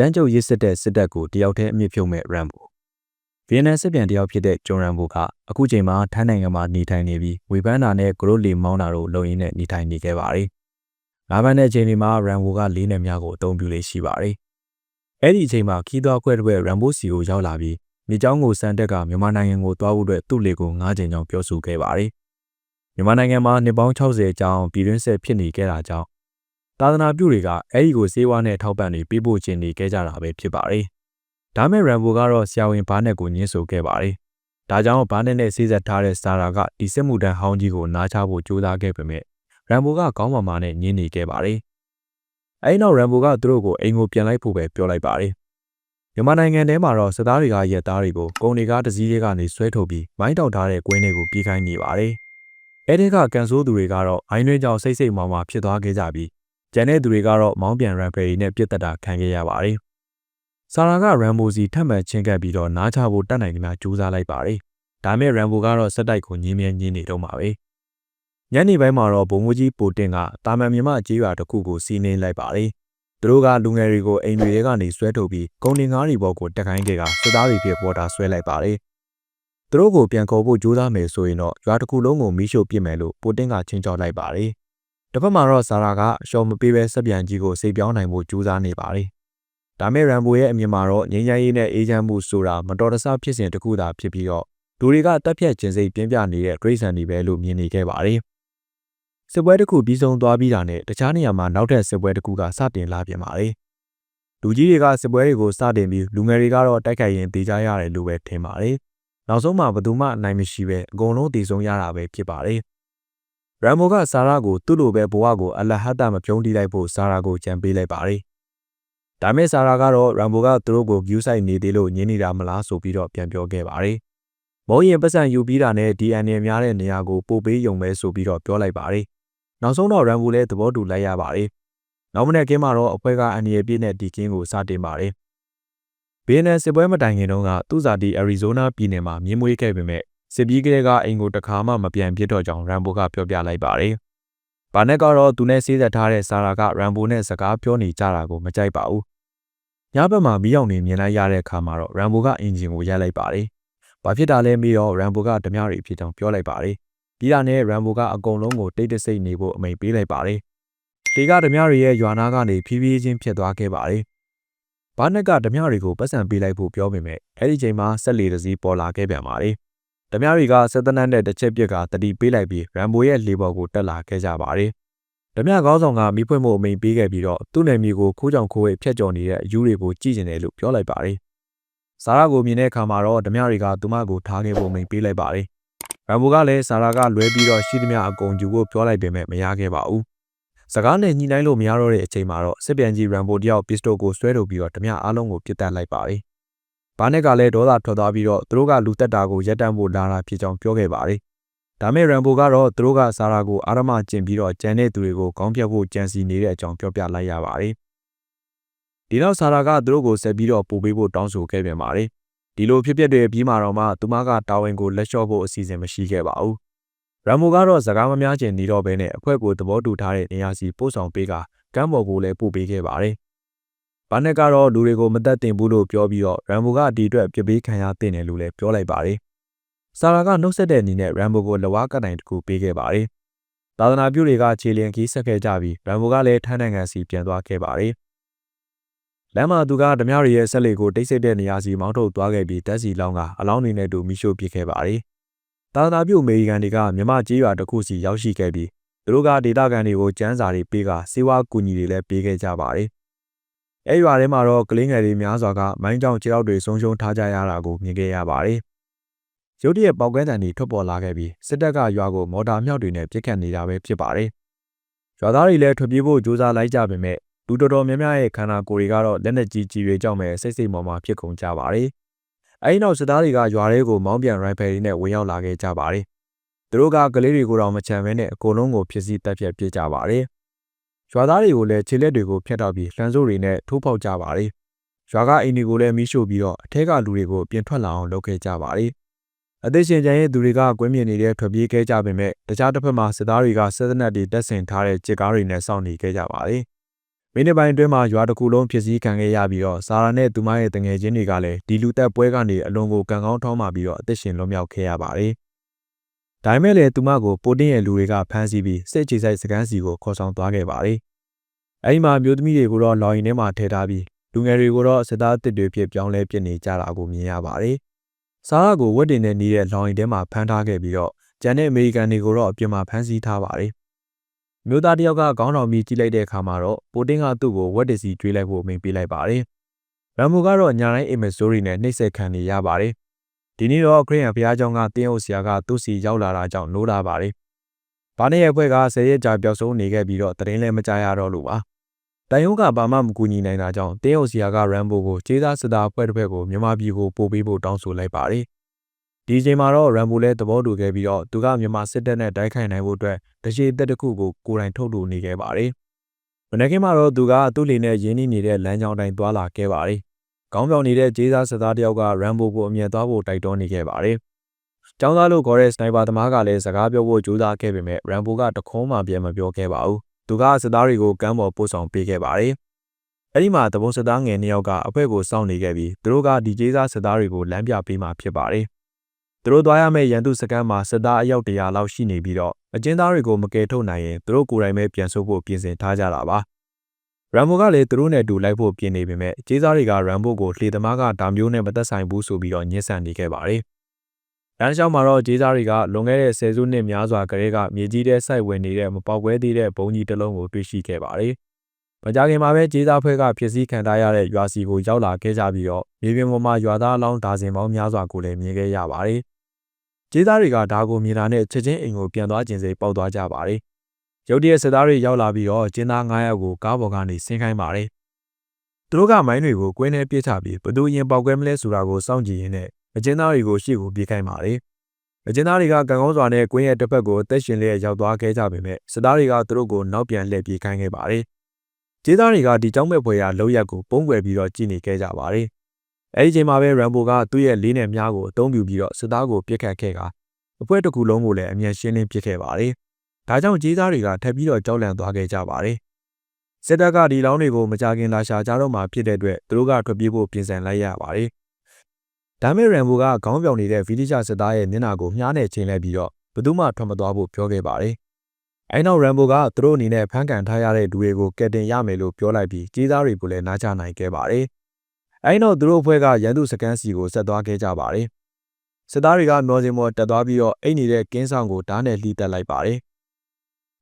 ကျန်းကျုပ်ရစ်စစ်တဲ့စစ်တပ်ကိုတယောက်တည်းအမြင့်ဖြုတ်မဲ့ရန်ဘိုဗီယက်နမ်စစ်ပြန်တယောက်ဖြစ်တဲ့ဂျွန်ရန်ဘိုကအခုချိန်မှာထိုင်းနိုင်ငံမှာနေထိုင်နေပြီးဝေဖန်တာနဲ့ဂရုလီမောင်းတာတို့လုံရင်းနဲ့နေထိုင်နေခဲ့ပါတယ်။ငါးပန်းတဲ့အချိန်တွေမှာရန်ဘိုကလေးနယ်များကိုအသုံးပြုလေးရှိပါတယ်။အဲ့ဒီအချိန်မှာခီးသွွားခွဲတစ်ပွဲရန်ဘိုစီကိုရောက်လာပြီးမြေကျောင်းကိုစံတက်ကမြန်မာနိုင်ငံကိုတွားဖို့အတွက်သူ့လေကို၅ချိန်ကြောင်ပြောဆိုခဲ့ပါတယ်။မြန်မာနိုင်ငံမှာနှစ်ပေါင်း60ကျောင်းပြည်တွင်းဆက်ဖြစ်နေခဲ့တာကြောင့် သာသနာပြုတွေကအဲ့ဒီကိုစေဝါနဲ့ထောက်ပံ့နေပေးဖို့ခြင်းနေခဲ့ကြတာပဲဖြစ်ပါတယ်။ဒါမဲ့ရမ်ဘိုကတော့ဆရာဝန်ဘားနက်ကိုညှင်းဆိုခဲ့ပါတယ်။ဒါကြောင့်ဘားနက်နဲ့ဆေးဆက်ထားတဲ့စာရာကဒီစစ်မှုတန်းဟောင်းကြီးကိုနားချဖို့ကြိုးစားခဲ့ပေမဲ့ရမ်ဘိုကကောင်းမာမာနဲ့ညှင်းနေခဲ့ပါတယ်။အဲဒီနောက်ရမ်ဘိုကသူတို့ကိုအိမ်ကိုပြန်လိုက်ဖို့ပဲပြောလိုက်ပါတယ်။မြန်မာနိုင်ငံထဲမှာတော့စစ်သားတွေကရက်သားတွေကိုကုန်တွေကတစည်းတွေကနေဆွဲထုတ်ပြီးမိုင်းတောက်ထားတဲ့ကွင်းတွေကိုပြေးခိုင်းနေပါတယ်။အဲဒီကကန်ဆိုးသူတွေကတော့အိုင်းတွင်းကြောင်စိတ်စိတ်မောင်မာဖြစ်သွားခဲ့ကြပြီး ကျန်တဲ့သူတွေကတော့မောင်းပြန်ရန်ဖရီနဲ့ပြစ်တက်တာခံခဲ့ရပါတယ်။ဆာရာကရမ်ဘိုစီထပ်မံချင်းကပ်ပြီးတော့နားချဖို့တတ်နိုင်သမျှကြိုးစားလိုက်ပါတယ်။ဒါမဲ့ရမ်ဘိုကတော့စက်တိုက်ကိုညင်းမြဲညင်းနေတော့မှာပဲ။ညနေပိုင်းမှာတော့ဘုံမကြီးပိုတင်ကတာမန်မြမကြေးရွာတစ်ခုကိုစီးနှင်းလိုက်ပါတယ်။သူတို့ကလူငယ်တွေကိုအိမ်တွေထဲကနေဆွဲထုတ်ပြီးကုန်တင်ကားတွေပေါ်ကိုတက်ခိုင်းခဲ့ကစစ်သားတွေဖြစ်ပေါ်တာဆွဲလိုက်ပါတယ်။သူတို့ကိုပြန်ခေါ်ဖို့ကြိုးစားမယ်ဆိုရင်တော့ရွာတစ်ခုလုံးကိုမီးရှို့ပစ်မယ်လို့ပိုတင်ကချင်းချောက်လိုက်ပါတယ်။ တစ်ဖက်မှာတော့ဇာရာကအရှော်မပေးဘဲစက်ပြန်ကြီးကိုစိတ်ပြောင်းနိုင်ဖို့ကြိုးစားနေပါတယ်။ဒါမဲ့ရန်ဘိုရဲ့အမြင်မှာတော့ငြိမ်းချမ်းရေးနဲ့အေးချမ်းမှုဆိုတာမတော်တဆဖြစ်စဉ်တစ်ခုသာဖြစ်ပြီးတော့လူတွေကတက်ဖြတ်ခြင်းစိတ်ပြင်းပြနေတဲ့ဒရိစံတွေပဲလို့မြင်နေခဲ့ပါတယ်။စစ်ပွဲတစ်ခုပြီးဆုံးသွားပြီးတာနဲ့တခြားနေရာမှာနောက်ထပ်စစ်ပွဲတစ်ခုကစတင်လာပြန်ပါတယ်။လူကြီးတွေကစစ်ပွဲတွေကိုစတင်ပြီးလူငယ်တွေကတော့တိုက်ခိုက်ရင်တေချာရတယ်လို့ပဲထင်ပါတယ်။နောက်ဆုံးမှာဘယ်သူမှအနိုင်မရှိပဲအကုန်လုံးတည်ဆုံရတာပဲဖြစ်ပါတယ်။ ရမ်မိုကဆာရာကိုသူ့လိုပဲဘဝကိုအလဟတ်တမပြုံးတီးလိုက်ဖို့ဆာရာကိုကြံပေးလိုက်ပါတယ်။ဒါမဲ့ဆာရာကတော့ရမ်မိုကသူတို့ကိုဂယူးဆိုင်နေသေးလို့ညင်းနေတာမလားဆိုပြီးတော့ပြန်ပြောခဲ့ပါတယ်။မုံရင်ပတ်စံယူပြီးတာနဲ့ DNA များတဲ့နေရာကိုပို့ပေးယုံပဲဆိုပြီးတော့ပြောလိုက်ပါတယ်။နောက်ဆုံးတော့ရမ်မိုလည်းသဘောတူလိုက်ရပါတယ်။နောက်မနေ့ကင်းမှာတော့အဖွဲ့ကအန်ရီပြည့်နဲ့ဒီကင်းကိုစတင်ပါတယ်။ဘီယန်နစစ်ပွဲမတိုင်ခင်တုန်းကသူ့ဇာတိအရီဇိုနာပြည်နယ်မှာမြင်းမွေးခဲ့ပေမဲ့ စစ်ပြီးကလေးကအိမ်ကိုတခါမှမပြန်ပြစ်တော့ကြောင်းရမ်ဘိုကပြောပြလိုက်ပါတယ်။ဘာနက်ကတော့သူနဲ့ဆေးသက်ထားတဲ့ဆာရာကရမ်ဘိုနဲ့စကားပြောနေကြတာကိုမကြိုက်ပါဘူး။ညဘက်မှာမီးရောင်နေမြင်လိုက်ရတဲ့အခါမှာတော့ရမ်ဘိုကအင်ဂျင်ကိုရိုက်လိုက်ပါတယ်။ဘာဖြစ်တာလဲမေးတော့ရမ်ဘိုကဓမြရီဖြစ်ကြောင်းပြောလိုက်ပါတယ်။ပြီးတာနဲ့ရမ်ဘိုကအကုန်လုံးကိုတိတ်တဆိတ်နေဖို့အမိန်ပေးလိုက်ပါတယ်။လေကဓမြရီရဲ့ရွာနာကနေဖြည်းဖြည်းချင်းဖြစ်သွားခဲ့ပါတယ်။ဘာနက်ကဓမြရီကိုပတ်စံပေးလိုက်ဖို့ပြောပေမဲ့အဲ့ဒီချိန်မှာဆက်လီတစည်းပေါ်လာခဲ့ပြန်ပါတယ်။ ဓမြတွေကစစ်တနတ်နဲ့တစ်ချက်ပြက်ကတတိပေးလိုက်ပြီးရမ်ဘိုရဲ့လေပေါ်ကိုတက်လာခဲ့ကြပါတယ်။ဓမြကောင်းဆောင်ကမိဖွင့်မှုအမိန်ပေးခဲ့ပြီးတော့သူ့နယ်မြေကိုခိုးကြောင်ခိုးဝဲဖျက်ကျော်နေတဲ့အယူတွေကိုကြည့်ကျင်တယ်လို့ပြောလိုက်ပါတယ်။ဆာရာကိုမြင်တဲ့အခါမှာတော့ဓမြတွေကသူမကိုထားခဲ့ဖို့အမိန်ပေးလိုက်ပါတယ်။ရမ်ဘိုကလည်းဆာရာကလွဲပြီးတော့ရှိသမျှအကုန်ယူဖို့ပြောလိုက်ပေမဲ့မရခဲ့ပါဘူး။စကားနဲ့ညှိနှိုင်းလို့မရတော့တဲ့အချိန်မှာတော့စစ်ပြန်ကြီးရမ်ဘိုတယောက်ပစ္စတိုကိုဆွဲထုတ်ပြီးတော့ဓမြအားလုံးကိုပစ်တက်လိုက်ပါတယ် ဘာနက်ကလည်းဒေါသထွက်သွားပြီးတော့သူတို့ကလူတက်တာကိုရက်တန့်ဖို့လာတာဖြစ်ကြောင်းပြောခဲ့ပါတယ်။ဒါမဲ့ရမ်ဘိုကတော့သူတို့ကဆာရာကိုအာရမကျင်ပြီးတော့ကြံတဲ့သူတွေကိုခေါင်းပြတ်ဖို့ကြံစီနေတဲ့အကြောင်းပြောပြလိုက်ရပါတယ်။ဒီနောက်ဆာရာကသူတို့ကိုဆက်ပြီးတော့ပို့ပေးဖို့တောင်းဆိုခဲ့ပြန်ပါတယ်။ဒီလိုဖြစ်ပျက်တွေပြီးမှတော့မှသူမကတာဝန်ကိုလက်လျှော့ဖို့အစီအစဉ်မရှိခဲ့ပါဘူး။ရမ်ဘိုကတော့စကားမများချင်နေတော့ဘဲနဲ့အဖွဲ့ကိုသဘောတူထားတဲ့နေရာစီပို့ဆောင်ပေးကကမ်းပေါ်ကိုလည်းပို့ပေးခဲ့ပါတယ်။ ဘာနက်ကတော့လူတွေကိုမသက်တင်ဘူးလို့ပြောပြီးတော့ရမ်ဘိုကဒီအတွက်ပြပေးခံရတဲ့တယ်လို့လည်းပြောလိုက်ပါတယ်။ဆာရာကနှုတ်ဆက်တဲ့အနေနဲ့ရမ်ဘိုကိုလဝါကတိုင်တကူပေးခဲ့ပါတယ်။သာသနာပြုတွေကခြေလျင်ခီးဆက်ခဲ့ကြပြီးရမ်ဘိုကလည်းထိုင်းနိုင်ငံစီပြန်သွားခဲ့ပါတယ်။လမ်းမှာသူကဓမြရီရဲ့ဆက်လေကိုတိတ်ဆိတ်တဲ့နေရာစီမောင်းထုတ်သွားခဲ့ပြီးတက်စီလောင်းကအလောင်းနေနဲ့တူမိရှို့ပစ်ခဲ့ပါတယ်။သာသနာပြုအမေရိကန်တွေကမြမကြေးရွာတစ်ခုစီရောက်ရှိခဲ့ပြီးသူတို့ကဒေတာကန်တွေကိုကျန်းစာတွေပေးကစေဝါကူညီတွေလည်းပေးခဲ့ကြပါတယ် အဲရွာထဲမှာတော့ကလေးငယ်တွေများစွာကမိုင်းကြောင်ခြေထောက်တွေဆုံးရှုံးထားကြရတာကိုမြင်ခဲ့ရပါတယ်။ရုတ်တရက်ပေါက်ကွဲတံတွေထွက်ပေါ်လာခဲ့ပြီးစစ်တပ်ကရွာကိုမော်တာမြောက်တွေနဲ့ပစ်ခတ်နေတာပဲဖြစ်ပါတယ်။ရွာသားတွေလည်းထွက်ပြေးဖို့ကြိုးစားလိုက်ကြပေမဲ့လူတော်တော်များများရဲ့ခန္ဓာကိုယ်တွေကတော့လက်နက်ကြီးကြီးတွေကြောင့်ပဲစိတ်စိတ်မော်မာဖြစ်ကုန်ကြပါတယ်။အဲဒီနောက်စစ်သားတွေကရွာထဲကိုမောင်းပြန်ရိုင်ဖယ်တွေနဲ့ဝင်ရောက်လာခဲ့ကြပါတယ်။သူတို့ကကလေးတွေကိုတော့မချမ်းဘဲနဲ့အကုန်လုံးကိုဖြစ်စည်းတက်ပြက်ပြစ်ကြပါတယ်။ ရွာသားတွေကိုလည်းခြေလက်တွေကိုဖျက်တောက်ပြီးလှမ်းစိုးတွေနဲ့ထိုးပေါက်ကြပါတယ်။ရွာကအိမ်တွေကိုလည်းမီးရှို့ပြီးတော့အထက်ကလူတွေကိုပြင်ထွက်လာအောင်လုပ်ခဲ့ကြပါတယ်။အသက်ရှင်ကျန်ရဲ့သူတွေကကွင်းမြင်နေတဲ့ထွက်ပြေးခဲ့ကြပေမဲ့တခြားတစ်ဖက်မှာစစ်သားတွေကစစ်သက်နက်တွေတပ်ဆင်ထားတဲ့ကြစ်ကားတွေနဲ့စောင့်နေခဲ့ကြပါတယ်။မမိနစ်ပိုင်းအတွင်းမှာရွာတစ်ခုလုံးဖြစ်စည်းခံခဲ့ရပြီးတော့စာရာနဲ့သူမရဲ့တငယ်ချင်းတွေကလည်းဒီလူသက်ပွဲကနေအလွန်ကိုကံကောင်းထောင်းမာပြီးတော့အသက်ရှင်လွတ်မြောက်ခဲ့ရပါတယ်။ ဒါပေမဲ့လည်းသူမကိုပိုတင်ရဲ့လူတွေကဖမ်းဆီးပြီးစစ်ချေဆိုင်စကန်းစီကိုခေါ်ဆောင်သွားခဲ့ပါတယ်။အဲဒီမှာမျိုးသမီးတွေကိုတော့လောင်ရင်ထဲမှာထည့်ထားပြီးလူငယ်တွေကိုတော့စစ်သားတစ်တွေဖြစ်ပြောင်းလဲပြစ်နေကြတာကိုမြင်ရပါတယ်။စာရာကိုဝက်တင်နဲ့နေတဲ့လောင်ရင်ထဲမှာဖမ်းထားခဲ့ပြီးတော့ကျန်တဲ့အမေရိကန်တွေကိုတော့အပြင်မှာဖမ်းဆီးထားပါတယ်။မျိုးသားတယောက်ကခေါင်းတော်ပြီးကြည့်လိုက်တဲ့အခါမှာတော့ပိုတင်ကသူ့ကိုဝက်တစီကျွေးလိုက်ဖို့အမိန့်ပေးလိုက်ပါတယ်။ရမ်မိုကတော့ညာတိုင်းအိမ်မက်စတိုရီနဲ့နှိပ်စက်ခံနေရပါတယ်။ ဒီနေ့တော့ခရစ်ယာန်ဘုရားကျောင်းကတင်းအုပ်ဆရာကသူ့စီရောက်လာတာကြောင့်နိုးလာပါတယ်။ဘာနဲ့ရဲ့အဖွဲ့ကဆယ်ရက်ကြာပျောက်ဆုံးနေခဲ့ပြီးတော့တရင်လည်းမကြရတော့လို့ပါ။တန်ယုံကဘာမှမကူညီနိုင်တာကြောင့်တင်းအုပ်ဆရာကရမ်ဘိုကိုခြေသားစစ်သားအဖွဲ့တစ်ဖက်ကိုမြန်မာပြည်ကိုပို့ပေးဖို့တောင်းဆိုလိုက်ပါတယ်။ဒီအချိန်မှာတော့ရမ်ဘူလည်းသဘောတူခဲ့ပြီးတော့သူကမြန်မာစစ်တပ်နဲ့တိုက်ခိုက်နိုင်ဖို့အတွက်တရှိသက်တစ်ခုကိုကိုယ်တိုင်ထုတ်လို့နေခဲ့ပါတယ်။မနေ့ကမှတော့သူကသူ့လေနဲ့ရင်းနှီးနေတဲ့လမ်းကြောင်းတိုင်းသွားလာခဲ့ပါတယ်။ ကောင်းပြောင်နေတဲ့ဂျေးစားစစ်သားတယောက်ကရမ်ဘူကိုအမြဲသွားဖို့တိုက်တွန်းနေခဲ့ပါတယ်။ကျောင်းသားလို့ခေါ်တဲ့စနိုက်ပါသမားကလည်းစကားပြောဖို့ကြိုးစားခဲ့ပေမဲ့ရမ်ဘူကတခုံးမှပြန်မပြောခဲ့ပါဘူး။သူကစစ်သားတွေကိုကမ်းပေါ်ပို့ဆောင်ပေးခဲ့ပါတယ်။အဲ့ဒီမှာတဘုံစစ်သားငယ်နှစ်ယောက်ကအဖွဲကိုစောင့်နေခဲ့ပြီးသူတို့ကဒီကျေးစားစစ်သားတွေကိုလမ်းပြပေးမှဖြစ်ပါတယ်။သူတို့သွားရမယ့်ရန်သူစခန်းမှာစစ်သားအယောက်တရာလောက်ရှိနေပြီးတော့အကျဉ်းသားတွေကိုမကယ်ထုတ်နိုင်ရင်သူတို့ကိုယ်တိုင်ပဲပြန်ဆုတ်ဖို့ပြင်ဆင်ထားကြတာပါ ရမ်ဘိုကလည်းသူတို့နဲ့အတူလိုက်ဖို့ပြင်နေပေမဲ့ကျေးသားတွေကရမ်ဘိုကိုလှေသမားကဒါမျိုးနဲ့မသက်ဆိုင်ဘူးဆိုပြီးတော့ညှဉ်းဆန်နေခဲ့ပါတယ်လမ်းလျှောက်မှာတော့ကျေးသားတွေကလွန်ခဲ့တဲ့ဆယ်စုနှစ်များစွာကတည်းကမြေကြီးထဲစိုက်ဝင်နေတဲ့မပေါက်ကွဲသေးတဲ့ဘုံကြီးတစ်လုံးကိုတွေ့ရှိခဲ့ပါတယ်။မကြခင်မှာပဲကျေးသားဖွဲ့ကဖြစ်စည်းခံထားရတဲ့ရွာစီကိုရောက်လာခဲ့ကြပြီးတော့မြေပြင်ပေါ်မှာရွာသားအလောင်းဒါဇင်ပေါင်းများစွာကိုလည်းမြင်ခဲ့ရပါတယ်။ကျေးသားတွေကဒါကိုမြင်တာနဲ့ချက်ချင်းအိမ်ကိုပြန်သွားခြင်းစိပေါက်သွားကြပါတယ်။ ရုတ်တရက်စစ်သားတွေရောက်လာပြီးတော့ကျင်းသား9ယောက်ကိုကားပေါ်ကနေဆင်းခိုင်းပါတယ်။သူတို့ကမိုင်းတွေကိုကွင်းထဲပြစ်ချပြီးဘသူရင်ပေါက်ကွဲမလဲဆိုတာကိုစောင့်ကြည့်ရင်းနဲ့အကျဉ်းသားတွေကိုရှေ့ကိုပြေးခိုင်းပါတယ်။အကျဉ်းသားတွေကကံကောင်းစွာနဲ့ကွင်းရဲ့တစ်ဖက်ကိုအသက်ရှင်လျက်ရောက်သွားခဲ့ကြပေမဲ့စစ်သားတွေကသူတို့ကိုနောက်ပြန်လှည့်ပြေးခိုင်းခဲ့ပါတယ်။ကျေးသားတွေကဒီကြောင်းမဲ့ဖွယ်ရာလောက်ရက်ကိုပုံကွယ်ပြီးတော့ကြည်နေခဲ့ကြပါတယ်အဲဒီချိန်မှာပဲရမ်ဘိုကသူ့ရဲ့လေးနယ်မြားကိုအသုံးပြုပြီးတော့စစ်သားကိုပြစ်ခတ်ခဲ့ကအပွဲတစ်ခုလုံးကိုလည်းအမြန်ရှင်းလင်းပစ်ခဲ့ပါတယ်။ ဒါကြောင့်ကြီးသားတွေကထပ်ပြီးတော့ကြောက်လန့်သွားခဲ့ကြပါတယ်။စစ်တပ်ကဒီလောင်းတွေကိုမကြခင်လာရှာကြတော့မှဖြစ်တဲ့အတွက်သူတို့ကထွက်ပြေးဖို့ပြင်ဆင်လိုက်ရပါတယ်။ဒါမဲ့ရမ်ဘိုကခေါင်းပြောင်နေတဲ့ဗီဒီချစစ်သားရဲ့မျက်နှာကိုမြားနဲ့ချိန်လိုက်ပြီးတော့ဘယ်သူမှထွက်မသွားဖို့ပြောခဲ့ပါတယ်။အဲနောက်ရမ်ဘိုကသူတို့အနေနဲ့ဖန်ကန်ထားရတဲ့လူတွေကိုကယ်တင်ရမယ်လို့ပြောလိုက်ပြီးကြီးသားတွေကိုလည်းနားချနိုင်ခဲ့ပါတယ်။အဲဒီနောက်သူတို့အဖွဲ့ကရန်သူစကန်စီကိုဆက်သွားခဲ့ကြပါတယ်။စစ်သားတွေကမျောစင်မော်တက်သွားပြီးတော့အိတ်နေတဲ့ကင်းဆောင်ကိုဓာတ်နဲ့လှီးတက်လိုက်ပါတယ်။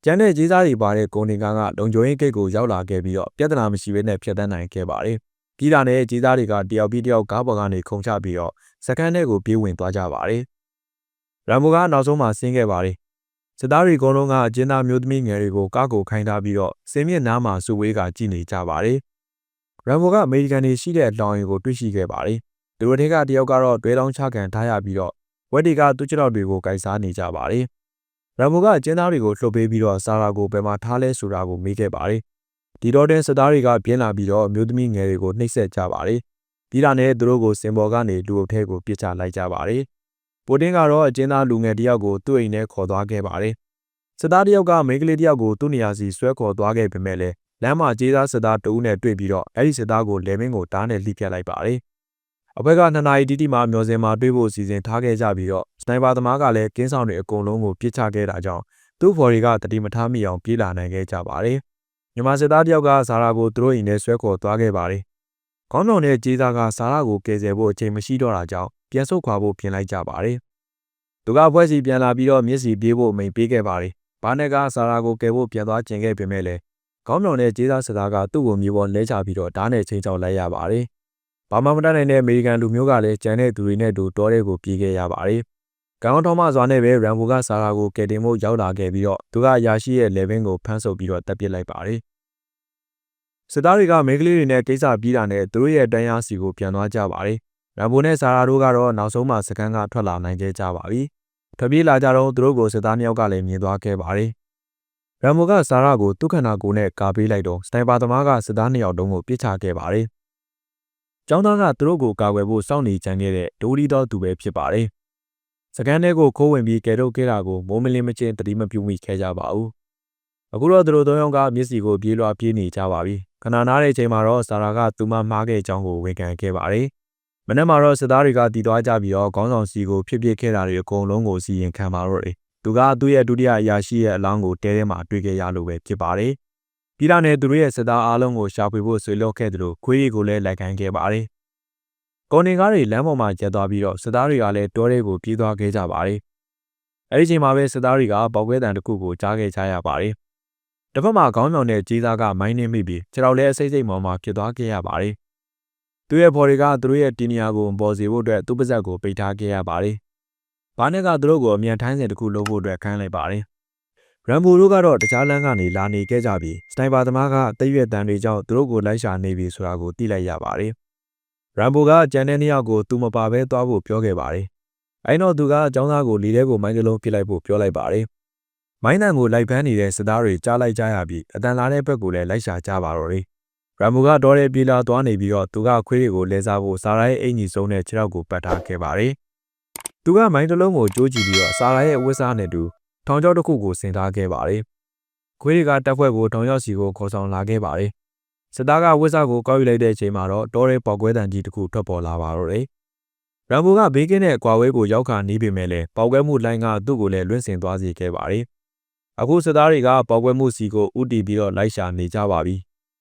ကျန်တဲ့ကြီးစားတွေပါတဲ့ကုန်တင်ကားကလုံခြုံရေးဂိတ်ကိုရောက်လာခဲ့ပြီးတော့ပြဿနာမရှိဘဲနဲ့ဖျက်ဆီးနိုင်ခဲ့ပါတယ်။ပြီးတာနဲ့ကြီးစားတွေကတယောက်ပြီးတယောက်ကားပေါ်ကနေခုန်ချပြီးတော့စကန်ထဲကိုပြေးဝင်သွားကြပါတယ်။ရမ်မိုကနောက်ဆုံးမှဆင်းခဲ့ပါတယ်။စစ်သားတွေအကုန်လုံးကအကျဉ်းသားမျိုးသမီးငယ်တွေကိုကားကိုခိုင်းထားပြီးတော့စင်မြင့်နားမှာစုဝေးကကြည့်နေကြပါတယ်။ရမ်ဘိုကအမေရိကန်တွေရှိတဲ့လောင်ရင်ကိုတွေ့ရှိခဲ့ပါတယ်။သူတို့ထဲကတယောက်ကတော့တွဲတောင်းချခံထားရပြီးတော့ဝက်ဒီကသူ့ချက်တော်တွေကိုကိုက်စားနေကြပါတယ်။ ရမ်ဘိုကကျင်းသားတွေကိုလှုပ်ပေးပြီးတော့ဆာရာကိုဘယ်မှာထားလဲဆိုတာကိုမေးခဲ့ပါတယ်။ဒီတော့တဲ့စစ်သားတွေကပြင်းလာပြီးတော့အမျိုးသမီးငယ်တွေကိုနှိပ်စက်ကြပါတယ်။ပြီးတာနဲ့သူတို့ကိုစင်ပေါ်ကနေလူအုပ်ထဲကိုပစ်ချလိုက်ကြပါတယ်။ပိုတင်ကတော့အကျဉ်းသားလူငယ်တယောက်ကိုသူ့အိမ်ထဲခေါ်သွားခဲ့ပါတယ်။စစ်သားတယောက်ကမိန်းကလေးတယောက်ကိုသူ့နေရာစီဆွဲခေါ်သွားခဲ့ပေမဲ့လည်းလမ်းမှာကြေးသားစစ်သားတဦးနဲ့တွေ့ပြီးတော့အဲ့ဒီစစ်သားကိုလယ်မင်းကိုတားနဲ့လှိပြတ်လိုက်ပါတယ်။ အဘက်ကနှစ်နာရီတိတိမှမျောစင်မှာတွေ့ဖို့စီစဉ်ထားခဲ့ကြပြီးတော့စနိုက်ပါသမားကလည်းကင်းဆောင်တွေအကုန်လုံးကိုပစ်ချခဲ့တာကြောင့်သူ့ဖော်တွေကတတိမထားမိအောင်ပြေးလာနိုင်ခဲ့ကြပါတယ်။မြန်မာစစ်သားတယောက်ကဇာရာကိုသူတို့အိမ်ထဲဆွဲခေါ်သွားခဲ့ပါတယ်။ခေါင်းဆောင်တဲ့ကြေးသားကဇာရာကိုကယ်ဆယ်ဖို့အချိန်မရှိတော့တာကြောင့်ပြန်ဆုတ်ခွာဖို့ပြင်လိုက်ကြပါတယ်။သူကဖွဲ့စီပြန်လာပြီးတော့မျက်စီပြေးဖို့အမိန်ပေးခဲ့ပါတယ်။ဘာနဲ့ကဇာရာကိုကယ်ဖို့ပြန်သွားကျင်ခဲ့ပေမဲ့လည်းခေါင်းပြောင်တဲ့ကျေးသားစသားကသူ့ကိုမြေပေါ်လဲချပြီးတော့ဓာတ်နဲ့ချင်းချောက်လိုက်ရပါတယ်။ ဘာမှမတတ်နိုင်တဲ့အမေရိကန်လူမျိုးကလည်းကြမ်းတဲ့သူတွေနဲ့တူတောထဲကိုပြေးခဲ့ရပါတယ်။ကောင်းထောင်းမစွာနဲ့ပဲရမ်ဘူကဆာရာကိုကယ်တင်ဖို့ရောက်လာခဲ့ပြီးတော့သူကအရာရှိရဲ့လေဗင်းကိုဖမ်းဆုပ်ပြီးတော့တပ်ပစ်လိုက်ပါတယ်။စစ်သားတွေကမိန်းကလေးတွေနဲ့ကိစ္စပြီးတာနဲ့သူတို့ရဲ့တန်းရားစီကိုပြန်သွားကြပါတယ်။ရမ်ဘူနဲ့ဆာရာတို့ကတော့နောက်ဆုံးမှစကန်ကထွက်လာနိုင်ကြကြပါပြီ။ထွက်ပြေးလာကြတော့သူတို့ကိုစစ်သားမြောက်ကလည်းမြင်သွားခဲ့ပါတယ်။ရမ်မိုကဆာရာကိုသူ့ခန္ဓာကိုယ်နဲ့ကာပေးလိုက်တော့စနိုက်ပါသမားကစစ်သားနှစ်ယောက်တုံးကိုပစ်ချခဲ့ပါတယ်။ ကျောင်းသားကသူတို့ကိုကာကွယ်ဖို့စောင့်နေကြတဲ့ဒိုးလီတော်သူပဲဖြစ်ပါတယ်။စကန်ထဲကိုခိုးဝင်ပြီးကဲတော့ခဲ့တာကိုမိုးမလင်းမချင်းတတိမပြုမိခဲ့ကြပါဘူး။အခုတော့သူတို့သုံးယောက်ကမျက်စီကိုပြေးလွှာပြေးနေကြပါပြီခဏနားတဲ့အချိန်မှာတော့ဆာရာကသူမမှားခဲ့အကြောင်းကိုဝန်ခံခဲ့ပါတယ်မနေ့မှာတော့စစ်သားတွေကတည်သွားကြပြီးတော့ခေါင်းဆောင်စီကိုဖြစ်ဖြစ်ခဲ့တာတွေအကုန်လုံးကိုစီရင်ခံပါတော့တယ်သူကသူ့ရဲ့ဒုတိယအရာရှိရဲ့အလောင်းကိုတဲထဲမှာတွေ့ခဲ့ရလို့ပဲဖြစ်ပါတယ် ပြည်ထောင်နဲ့သူတို့ရဲ့စစ်သားအားလုံးကိုရှာဖွေဖို့ဆွေးနွေးခဲ့တယ်လို့ခွေးရီကိုလည်းလိုက်ခိုင်းခဲ့ပါတယ်ကွန်နေကားတွေလမ်းပေါ်မှာကျက်သွားပြီးတော့စစ်သားတွေကလည်းတောထဲကိုပြေးသွားခဲ့ကြပါတယ်အဲဒီချိန်မှာပဲစစ်သားတွေကပေါက်ကွဲတံတစ်ခုကိုကြားခဲ့ကြရပါတယ်တစ်ဖက်မှာခေါင်းဆောင်တဲ့ကြီးသားကမိုင်းနှင်းမိပြီးခြေတော်လဲအစိမ့်စိမ့်မောင်မှာဖြစ်သွားခဲ့ရပါတယ်။သူရဲ့ဖော်တွေကသူတို့ရဲ့တီနီယာကိုပေါ်စီဖို့အတွက်သူ့ပါဇက်ကိုပိတ်ထားခဲ့ရပါတယ်။ဘာနဲ့ကသူတို့ကိုအမြန်ထိုင်းစဉ်တစ်ခုလုပ်ဖို့အတွက်ခိုင်းလိုက်ပါတယ်။ ရမ်ဘူတို့ကတော့တခြားလမ်းကနေလာနေခဲ့ကြပြီးစနိုက်ပါသမားကတရွက်တန်တွေကြောင့်သူတို့ကိုလိုက်ရှာနေပြီဆိုတာကိုသိလိုက်ရပါတယ်။ရမ်ဘူကကြံတဲ့နှစ်ယောက်ကိုသူမပါဘဲသွားဖို့ပြောခဲ့ပါတယ်။အဲတော့သူကအကြောင်းသားကိုလီထဲကိုမိုင်းကလုံးပစ်လိုက်ဖို့ပြောလိုက်ပါတယ်။မိုင်းတန်ကိုလိုက်ဖမ်းနေတဲ့စစ်သားတွေကြားလိုက်ကြရပြီးအတန်လာတဲ့ဘက်ကိုလည်းလိုက်ရှာကြပါတော့တယ်။ရမ်ဘူကတော့တဲ့ပြေးလာသွားနေပြီးတော့သူကခွေးတွေကိုလဲစားဖို့စာရိုင်းအင်ကြီးစုံတဲ့ခြေထောက်ကိုပတ်ထားခဲ့ပါတယ်။သူကမိုင်းတစ်လုံးကိုကြိုးကြည့်ပြီးတော့စာရိုင်းရဲ့ဝစ်စားနဲ့တူ ထောင်ချောက်တစ်ခုကိုဆင်ထားခဲ့ပါတယ်။ခွေးတွေကတက်ဖွဲ့ကိုထောင်ချောက်စီကိုခေါ်ဆောင်လာခဲ့ပါတယ်။စစ်သားကဝစ်စားကိုကောက်ယူလိုက်တဲ့အချိန်မှာတော့တောရဲပေါက်ကွဲတံကြီးတစ်ခုထွက်ပေါ်လာပါတော့တယ်။ရမ်ဘူကဘေးကင်းတဲ့အကွာဝဲကိုရောက်ခါနေပေမဲ့လည်းပေါက်ကွဲမှုလိုင်းကသူ့ကိုလည်းလွင့်ဆင်သွားစေခဲ့ပါတယ်။အခုစစ်သားတွေကပေါက်ကွဲမှုစီကိုဥတီပြီးတော့လိုက်ရှာနေကြပါပြီ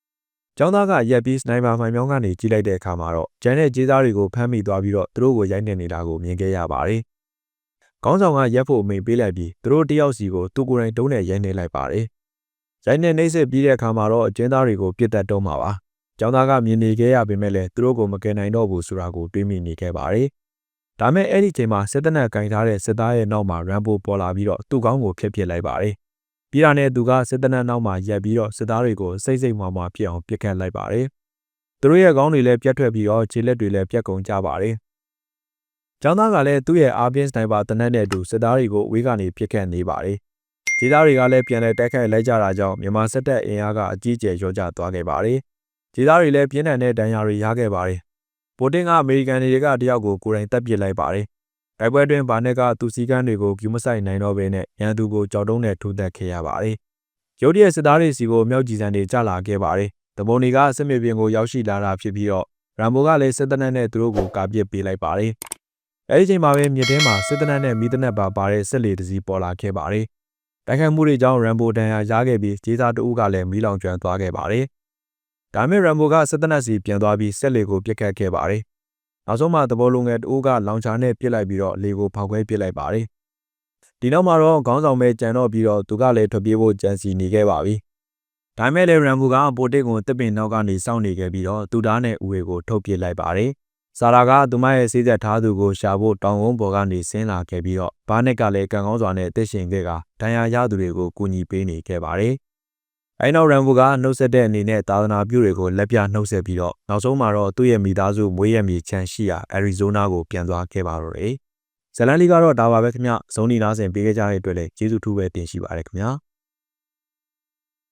။ကျောင်းသားကရက်ပြီးစနိုက်ပါမိုင်မြောင်းကနေကြီးလိုက်တဲ့အခါမှာတော့ကျန်တဲ့ကြီးသားတွေကိုဖမ်းမိသွားပြီးတော့သူတို့ကိုရိုက်နေနေတာကိုမြင်ခဲ့ရပါတယ်။ ခေါင်းဆောင်ကရက်ဖို့အမိန်ပေးလိုက်ပြီးသူတို့တယောက်စီကိုသူကိုယ်တိုင်တုံးနဲ့ရိုက်နေလိုက်ပါတယ်။ရိုက်နေနှိမ့်ဆက်ပြီးတဲ့အခါမှာတော့အကျဉ်းသားတွေကိုပြစ်တက်တုံးမှာပါ။ကျောင်းသားကမြင်နေခဲ့ရပေမဲ့လည်းသူတို့ကိုမကယ်နိုင်တော့ဘူးဆိုတာကိုတွေးမိနေခဲ့ပါတယ်။ဒါမဲ့အဲ့ဒီချိန်မှာစစ်တပ်နဲ့ကင်ထားတဲ့စစ်သားရဲ့နောက်မှာရမ်ဘိုပေါ်လာပြီးတော့သူ့ကောင်းကိုဖျက်ပစ်လိုက်ပါတယ်။ပြီးတာနဲ့သူကစစ်တပ်နဲ့နောက်မှာရက်ပြီးတော့စစ်သားတွေကိုစိတ်စိတ်မှောင်မှပြစ်အောင်ပစ်ခတ်လိုက်ပါတယ်။သူတို့ရဲ့ကောင်းတွေလည်းပြတ်ထွက်ပြီးတော့ခြေလက်တွေလည်းပြတ်ကုန်ကြပါတယ်။ ကျောင်းသားကလည်းသူ့ရဲ့အာပင်းစနိုက်ပါတနက်နဲ့အတူစစ်သားတွေကိုဝေးကနေပစ်ခတ်နေပါတယ်။ဒေသတွေကလည်းပြန်လည်တိုက်ခိုက်လိုက်ကြတာကြောင့်မြန်မာစစ်တပ်အင်အားကအကြီးအကျယ်လျော့ကျသွားခဲ့ပါတယ်။ဒေသတွေလည်းပြင်းထန်တဲ့ဒဏ်ရာတွေရခဲ့ပါတယ်။ပိုတင်ကအမေရိကန်တွေကတယောက်ကိုကိုယ်တိုင်တပ်ပစ်လိုက်ပါတယ်။တိုက်ပွဲတွင်ဘာနက်ကသူစည်းကမ်းတွေကိုကျူးမဆိုင်နိုင်တော့ဘဲနဲ့ရန်သူကိုကြောက်တုံးနဲ့ထိုးတက်ခဲ့ရပါတယ်။ရုတ်တရက်စစ်သားတွေစီကိုမြောက်ကြည်စံတွေကျလာခဲ့ပါတယ်။တပုံတွေကစစ်မြေပြင်ကိုရောက်ရှိလာတာဖြစ်ပြီးတော့ရမ်ဘိုကလည်းစစ်တပ်နဲ့သူတို့ကိုကာပစ်ပေးလိုက်ပါတယ်။ အဲဒီချိန်မှာပဲမြစ်ထဲမှာစစ်တပ်နဲ့မိသနက်ပါပါတဲ့စစ်လေတစည်းပေါ်လာခဲ့ပါတယ်။တိုက်ခိုက်မှုတွေကြောင့်ရမ်ဘိုတန်ရာရခဲ့ပြီးဂျေသာတအုပ်ကလည်းမီးလောင်ကျွမ်းသွားခဲ့ပါတယ်။ဒါမဲ့ရမ်ဘိုကစစ်တပ်စီပြန်သွားပြီးဆက်လေကိုပြစ်ခတ်ခဲ့ပါတယ်။နောက်ဆုံးမှသဘောလုံးငယ်တအုပ်ကလောင်ချာနဲ့ပြစ်လိုက်ပြီးတော့လေကိုဖောက်ခွဲပြစ်လိုက်ပါတယ်။ဒီနောက်မှာတော့ခေါင်းဆောင်ပဲကြံတော့ပြီးတော့သူကလည်းထွက်ပြေးဖို့ကြံစီနေခဲ့ပါပြီ။ဒါမဲ့လည်းရမ်ဘိုကပိုတစ်ကိုတစ်ပင်နောက်ကနေစောင့်နေခဲ့ပြီးတော့သူသားနဲ့ဦးဝေကိုထုတ်ပစ်လိုက်ပါတယ်။ ဆာရာကသူမရဲ့စေးသက်ထားသူကိုရှာဖို့တောင်ကုန်းပေါ်ကနေဆင်းလာခဲ့ပြီးတော့ဘာနက်ကလည်းကံကောင်းစွာနဲ့တက်ရှင်ခဲ့ကဒဏ်ရာရသူတွေကိုကူညီပေးနေခဲ့ပါတယ်။အဲနောက်ရန်ဘူကနှုတ်ဆက်တဲ့အနေနဲ့သာသနာပြုတွေကိုလက်ပြနှုတ်ဆက်ပြီးတော့နောက်ဆုံးမှာတော့သူ့ရဲ့မိသားစုမွေးရမြေချန်ရှိရာအရီဇိုနာကိုပြန်သွားခဲ့ပါတော့တယ်။ဇလန်လီကတော့ဒါပါပဲခင်ဗျ။ဇုံနီနာဆင်ပေးခဲ့ကြတဲ့အတွက်လည်းကျေးဇူးထူးပဲတင်ရှိပါတယ်ခင်ဗျာ။